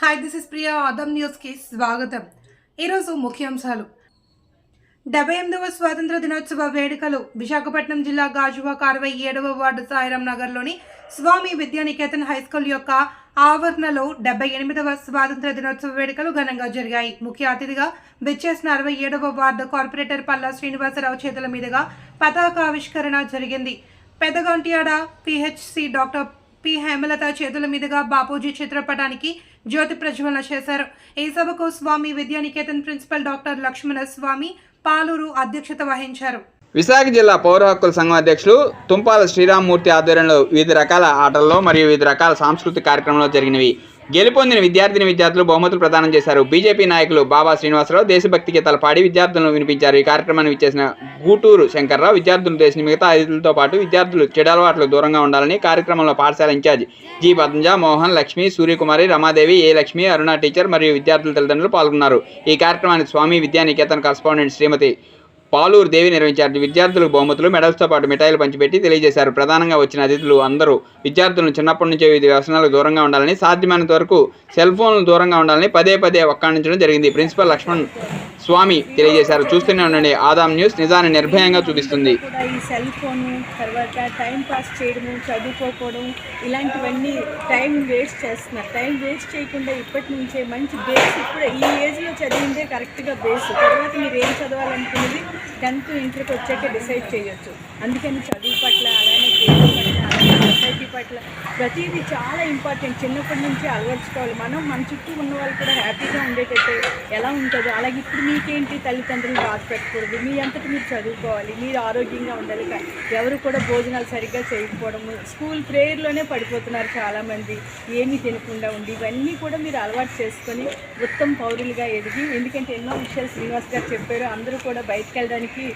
Hi this is Priya Adam న్యూస్కి స్వాగతం. ఈరోజు ముఖ్యాంశాలు. డెబ్బై ఎనిమిదవ స్వాతంత్ర దినోత్సవ వేడుకలు. విశాఖపట్నం జిల్లా గాజువాక అరవై ఏడవ వార్డు సాయిరాం నగర్లోని స్వామి విద్యానికేతన్ హై స్కూల్ యొక్క ఆవరణలో డెబ్బై ఎనిమిదవ స్వాతంత్ర దినోత్సవ వేడుకలు ఘనంగా జరిగాయి. ముఖ్య అతిథిగా విచ్చేసిన అరవై ఏడవ వార్డు కార్పొరేటర్ పల్లా శ్రీనివాసరావు చేతుల మీదుగా పతాకావిష్కరణ జరిగింది. Pedagantyada PHC doctor P. Hemalatha చేతుల మీదుగా బాపూజీ చిత్రపటానికి జ్యోతి ప్రజ్వలన చేశారు. ఈ సభకు స్వామి విద్యానికేతన్ ప్రిన్సిపల్ డాక్టర్ లక్ష్మణ స్వామి పాలూరు అధ్యక్షత వహించారు. విశాఖ జిల్లా పౌర హక్కుల సంఘం అధ్యక్షులు తుంపాల శ్రీరామ్మూర్తి ఆధ్వర్యంలో వివిధ రకాల ఆటల్లో మరియు వివిధ రకాల సాంస్కృతిక కార్యక్రమంలో జరిగినవి. గెలుపొందిన విద్యార్థిని విద్యార్థులు బహుమతులు ప్రదానం చేశారు. బీజేపీ నాయకులు బాబా శ్రీనివాసరావు దేశభక్తి గీతాలు పాడి విద్యార్థులను వినిపించారు. ఈ కార్యక్రమాన్ని విచ్చేసిన గూటూరు శంకర్రావు విద్యార్థులు చేసిన మిగతా అతిథులతో పాటు విద్యార్థులు చెడలవాట్లు దూరంగా ఉండాలని కార్యక్రమంలో పాఠశాల incharge G Padmaja Mohan Lakshmi Suryakumari Ramadevi A Lakshmi Aruna teacher మరియు విద్యార్థుల తల్లిదండ్రులు పాల్గొన్నారు. ఈ కార్యక్రమానికి స్వామి విద్యానికేతన్ కరస్పాండెంట్ శ్రీమతి పాలూరు దేవి నిర్వహించారు. విద్యార్థులకు బహుమతులు మెడల్స్తో పాటు మిఠాయిలు పంచిపెట్టి తెలియజేశారు. ప్రధానంగా వచ్చిన అతిథులు అందరూ విద్యార్థులను చిన్నప్పటి నుంచే వివిధ వ్యసనాలకు దూరంగా ఉండాలని సాధ్యమైనంత వరకు సెల్ ఫోన్లు దూరంగా ఉండాలని పదే పదే ఒక్కాణించడం జరిగింది. ప్రిన్సిపల్ లక్ష్మణ్ స్వామి తెలియజేశారు. చూస్తూనే ఉండండి. ఆదాం న్యూస్ నిజాన్ని నిర్భయంగా చూపిస్తుంది. ఈ సెల్ ఫోను తర్వాత టైం పాస్ చేయడము చదువుకోకపోవడం ఇలాంటివన్నీ టైం వేస్ట్ చేస్తున్నారు. టైం వేస్ట్ చేయకుండా ఇప్పటి నుంచే మంచి బేస్ ఇప్పుడు ఈ ఏజ్లో చదివిందే కరెక్ట్గా బేస్. తర్వాత మీరు ఏం చదవాలనుకున్నది టెన్త్ ఇంటర్కి వచ్చాక డిసైడ్ చేయొచ్చు. అందుకని చదువు పట్ల అలానే గేమ్ పట్ల అలానే సొసైటీ పట్ల ప్రతిదీ చాలా ఇంపార్టెంట్. చిన్నప్పటి నుంచి అలవర్చుకోవాలి. మనం మన చుట్టూ ఉన్న వాళ్ళు కూడా హ్యాపీగా ఉండేటట్టు ఎలా ఉంటుందో. అలాగే ఇప్పుడు మీకేంటి తల్లిదండ్రులు బాధ పెట్టకూడదు. మీ అంతటి మీరు చదువుకోవాలి. మీరు ఆరోగ్యంగా ఉండాలి. ఎవరు కూడా భోజనాలు సరిగ్గా చేయకపోవడము. స్కూల్ ప్రేయర్లోనే పడిపోతున్నారు చాలామంది. ఏమీ తినకుండా ఉండి ఇవన్నీ కూడా మీరు అలవాటు చేసుకొని ఉత్తమ పౌరులుగా ఎదిగి ఎందుకంటే ఎన్నో విషయాలు శ్రీనివాస్ గారు చెప్పారు. అందరూ కూడా బయటకు వెళ్ళడానికి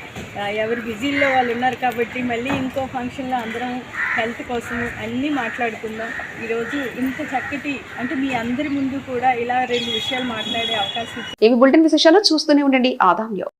ఎవరు బిజీల్లో వాళ్ళు ఉన్నారు కాబట్టి మళ్ళీ ఇంకో ఫంక్షన్లో అందరం హెల్త్ కోసం అన్నీ మాట్లాడుకుందాం. ఈరోజు ఇంత చక్కటి అంటే మీ అందరి ముందు కూడా ఇలా రెండు విషయాలు మాట్లాడే అవకాశం ఇవి బులెటిన్ విశేషాలు చూస్తూనే ఉండండి. ఆదాంలో